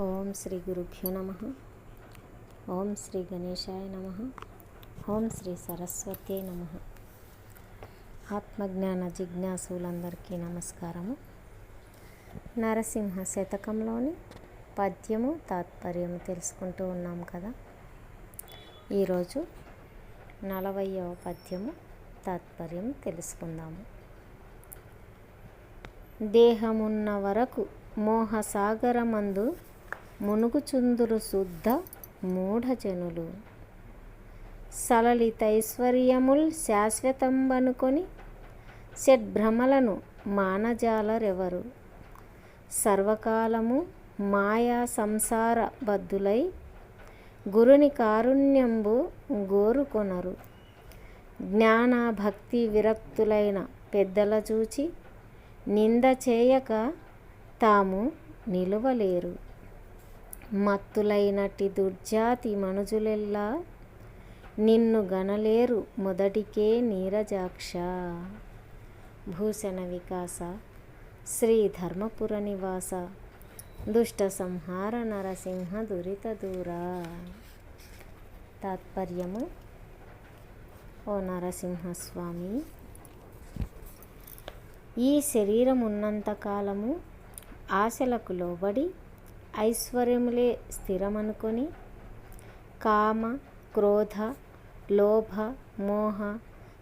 ఓం శ్రీ గురుభ్యో నమ. ఓం శ్రీ గణేశాయ నమ. ఓం శ్రీ సరస్వతి నమ. ఆత్మజ్ఞాన జిజ్ఞాసులందరికీ నమస్కారము. నరసింహ శతకంలోని పద్యము తాత్పర్యము తెలుసుకుంటూ ఉన్నాం కదా. ఈరోజు నలభైవ పద్యము తాత్పర్యం తెలుసుకుందాము. దేహమున్న వరకు మోహసాగరమందు మునుగుచుందురు శుద్ధ మూఢజనులు. సలలితైశ్వర్యముల్ శాశ్వతంబనుకొని షడ్భ్రమలను మానజాలరెవరు? సర్వకాలము మాయా సంసార బద్దులై గురుని కారుణ్యంబు గోరుకొనరు. జ్ఞాన భక్తి విరక్తులైన పెద్దల చూచి నింద చేయక తాము నిలువలేరు. మత్తులైనట్టి దుర్జాతి మనుజులెల్లా నిన్ను గనలేరు మొదటికే నీరజాక్ష. భూషణ వికాస శ్రీ ధర్మపుర నివాస దుష్ట సంహార నరసింహ దురిత దూరా. తాత్పర్యము ఓ నరసింహస్వామి ఈ శరీరం ఉన్నంతకాలము ఆశలకు లోబడి ఐశ్వర్యములే స్థిరమనుకొని కామ క్రోధ లోభ మోహ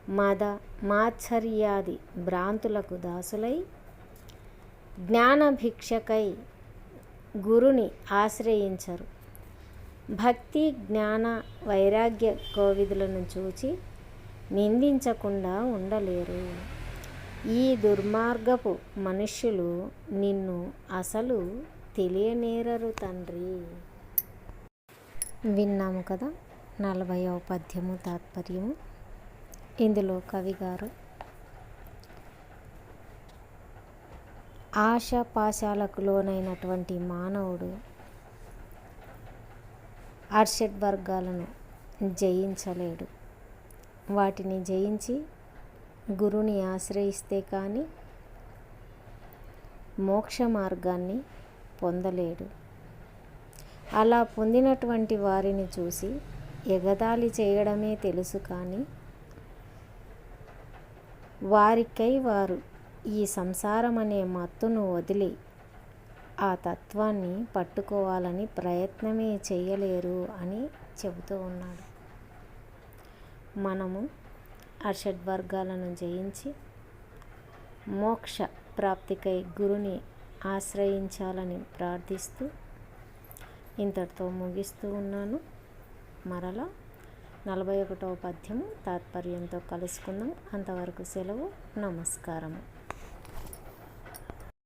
మద మాత్సర్యాది భ్రాంతులకు దాసులై జ్ఞానభిక్షకై గురుని ఆశ్రయించరు. భక్తి జ్ఞాన వైరాగ్య కోవిదులను చూచి నిందించకుండా ఉండలేరు. ఈ దుర్మార్గపు మనుష్యులు నిన్ను అసలు తెలియనేరరు తండ్రి. విన్నాము కదా నలభైవ పద్యము తాత్పర్యము. ఇందులో కవి గారు ఆశాపాశాలకు లోనైనటువంటి మానవుడు అర్షడ్ వర్గాలను జయించలేడు. వాటిని జయించి గురుని ఆశ్రయిస్తే కానీ మోక్ష మార్గాన్ని పొందలేడు. అలా పొందినటువంటి వారిని చూసి ఎగదాలి చేయడమే తెలుసు కానీ వారికై వారు ఈ సంసారం అనే మత్తును వదిలి ఆ తత్వాన్ని పట్టుకోవాలని ప్రయత్నమే చేయలేరు అని చెబుతూ ఉన్నాడు. మనము అషడ్ వర్గాలను జయించి మోక్ష ప్రాప్తికై గురుని ఆశ్రయించాలని ప్రార్థిస్తూ ఇంతటితో ముగిస్తూ ఉన్నాను. మరలా నలభై ఒకటవ పద్యము తాత్పర్యంతో కలుసుకుందాం. అంతవరకు సెలవు. నమస్కారము.